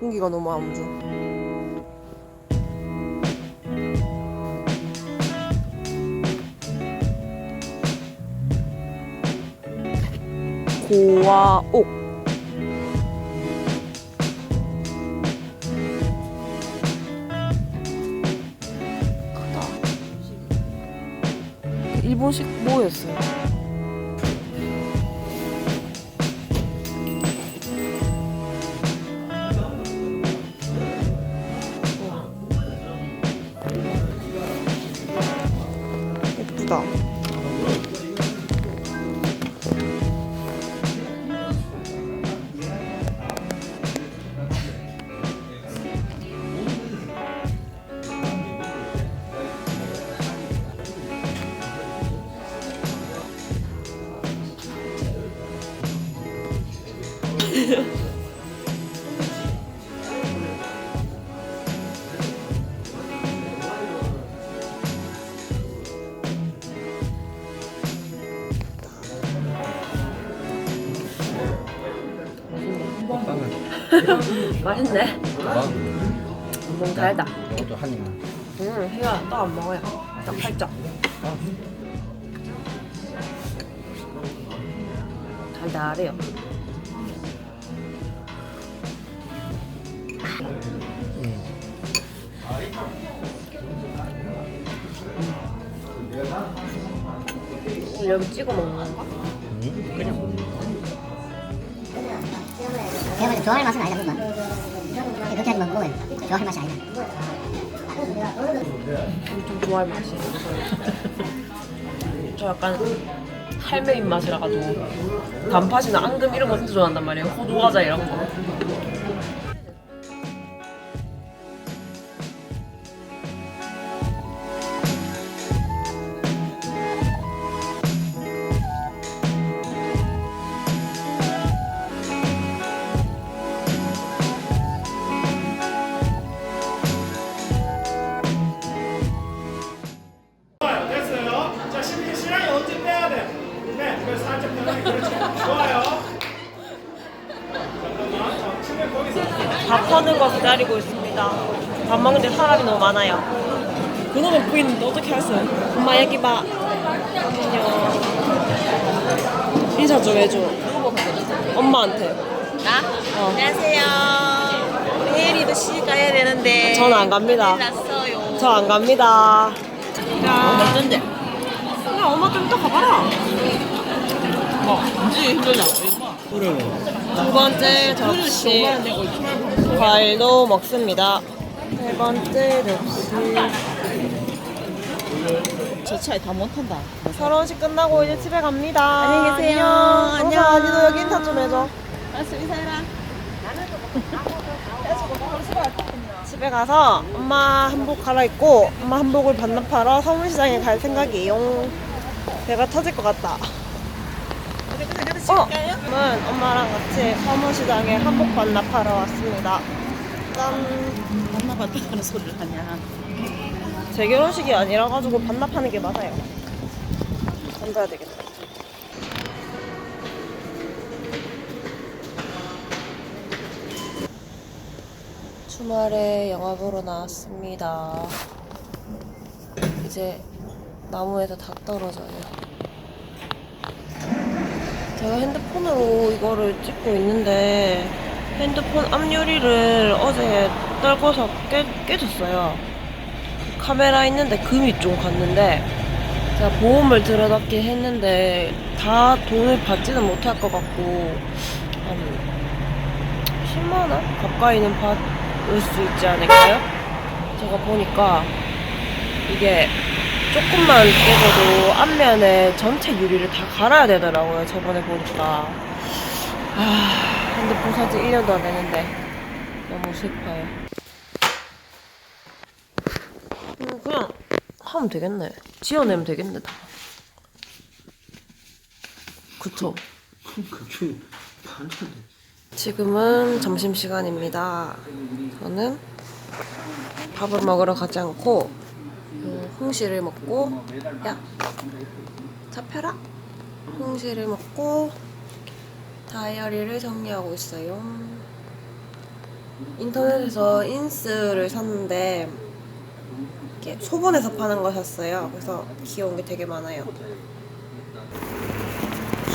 공기가 너무 안 좋아. 고와옥 크다 일본식 뭐였어요? 예 맛있네 너무 달다 이것도 한 입만. 음, 희가 떡안 먹어요. 딱 살짝. 달달해요. 음, 여기 찍어 먹는 건가? 응? 그냥. 좋아할 맛은 아니다 그건 그렇게 하지 먹어요 좋아할 맛이 아니다 엄청 좋아할 맛이에요. 저 약간 할매 입맛이라 가지고 단팥이나 앙금 이런 거 진짜 좋아한단 말이에요. 호두 과자 이런 거. 밥 하는 거 기다리고 있습니다. 밥 먹는데 사람이 너무 많아요. 그놈의 부인인데 어떻게 했어요? 엄마 여기 봐. 안녕. 인사 좀 해줘. 엄마한테. 나? 어. 안녕하세요. 우리 혜리도 시집 가야 되는데. 전안 갑니다. 큰일 났어요. 저 안 갑니다. 어쩐데? 야, 엄마 좀 이따 가봐라. 뭐, 이제 힘들나? 두 번째 접시. 과일도 먹습니다. 세 번째 접시. 저 차에 다 못한다. 결혼식 끝나고 이제 집에 갑니다. 안녕히 계세요. 안녕. 안녕. 안녕. 니도 여기 인사 좀 해줘. 알았어, 인사해라. 집에 가서 엄마 한복 갈아입고 엄마 한복을 반납하러 서문시장에 갈 생각이에요. 배가 터질 것 같다. 어, 저는 엄마랑 같이 서문시장에 한복 반납하러 왔습니다. 짠. 만나봤다는 소리를 하냐. 제 결혼식이 아니라 가지고 반납하는 게 맞아요. 던져야 되겠다. 주말에 영화 보러 나왔습니다. 이제 나무에서 닭 떨어져요. 제가 핸드폰으로 이거를 찍고 있는데 핸드폰 앞유리를 어제 떨궈서 깨, 깨졌어요. 카메라 있는데 금이 좀 갔는데 제가 보험을 들어놨긴 했는데 다 돈을 받지는 못할 것 같고 한 10만 원 가까이는 받을 수 있지 않을까요? 제가 보니까 이게 조금만 깨져도 앞면에 전체 유리를 다 갈아야 되더라고요. 저번에 보니까 아 핸드폰 산지 1년도 안 됐는데 너무 슬퍼요. 음, 그냥 하면 되겠네. 지어내면 되겠네, 다. 그쵸? 그게. 지금은 점심시간입니다. 저는 밥을 먹으러 가지 않고 음, 홍시를 먹고 야 잡혀라 홍시를 먹고 다이어리를 정리하고 있어요. 인터넷에서 인스를 샀는데 이렇게 소분해서 파는 거 샀어요. 그래서 귀여운 게 되게 많아요.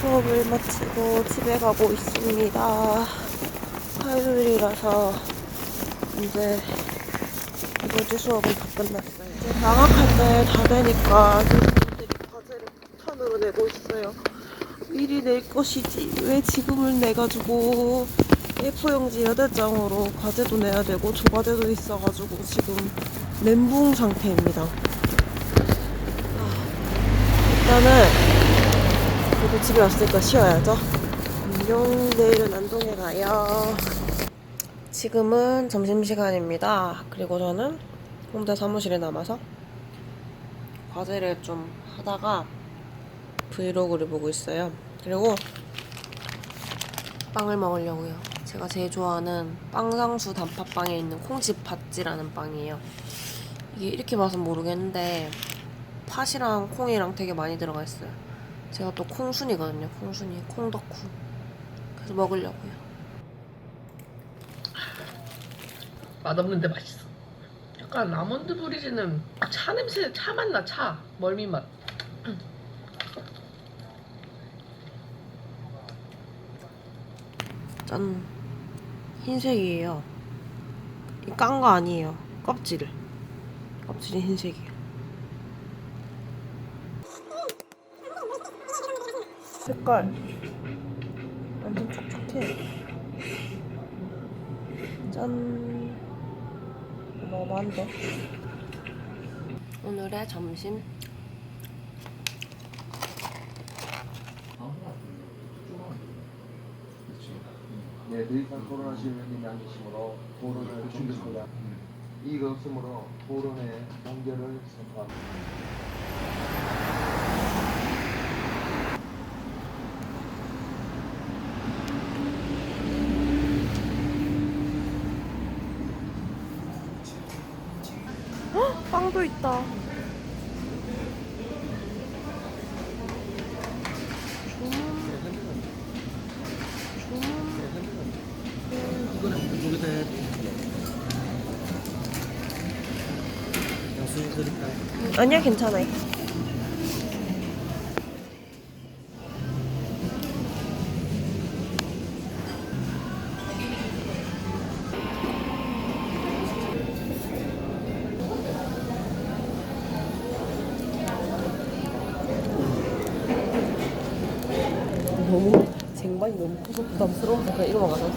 수업을 마치고 집에 가고 있습니다. 화요일이라서 이제 이번 주 수업은 다 끝났어요. 방학할 때 다 되니까 과제를 폭탄으로 내고 있어요. 미리 낼 것이지 왜 지금을 내가지고 A4용지 8장으로 과제도 내야 되고 조과제도 있어가지고 지금 멘붕 상태입니다. 아, 일단은 그래도 집에 왔으니까 쉬어야죠. 안녕 내일은 안동에 가요. 지금은 점심시간입니다. 그리고 저는 홍대 사무실에 남아서 과제를 좀 하다가 브이로그를 보고 있어요. 그리고 빵을 먹으려고요. 제가 제일 좋아하는 빵상수 단팥빵에 있는 콩집 팥지라는 빵이에요. 이게 이렇게 맛은 모르겠는데 팥이랑 콩이랑 되게 많이 들어가 있어요. 제가 또 콩순이거든요. 콩순이, 콩덕후. 그래서 먹으려고요. 맛없는데 맛있어. 약간 아몬드 브리지는 차 냄새, 차 맛 나, 차. 멀미 맛. 짠. 흰색이에요. 이깐거 아니에요. 껍질을. 껍질이 흰색이에요. 색깔 완전 촉촉해. 짠. 너무한데? 오늘의 점심 네, 더이상 토론하실 의견이 아니시므로 토론을 중단합니다. 이의가 없으므로 토론의 종결을 선포합니다. 빵도 있다. 드릴까요? 아니야 괜찮아 너무 쟁반이 너무 커서 부담스러워서 그냥 이거 먹어서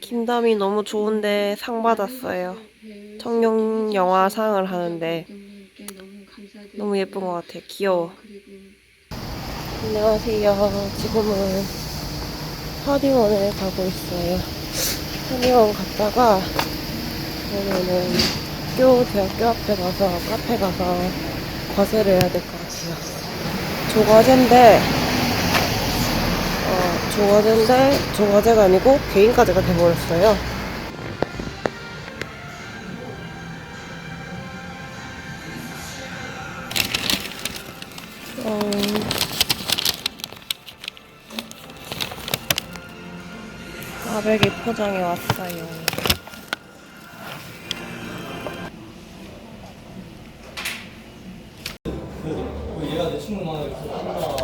김담이 너무 좋은데 상 받았어요. 청룡 영화상을 하는데 너무 예쁜 것 같아. 귀여워. 안녕하세요. 지금은 하디원에 가고 있어요. 하디원 갔다가 오늘은 학교 대학교 앞에 가서 카페 가서 과제를 해야 될 것 같아요. 조과제인데 어, 조과제인데 조과제가 아니고 개인과제가 돼버렸어요. 어, 400이 포장해 왔어요. 그걸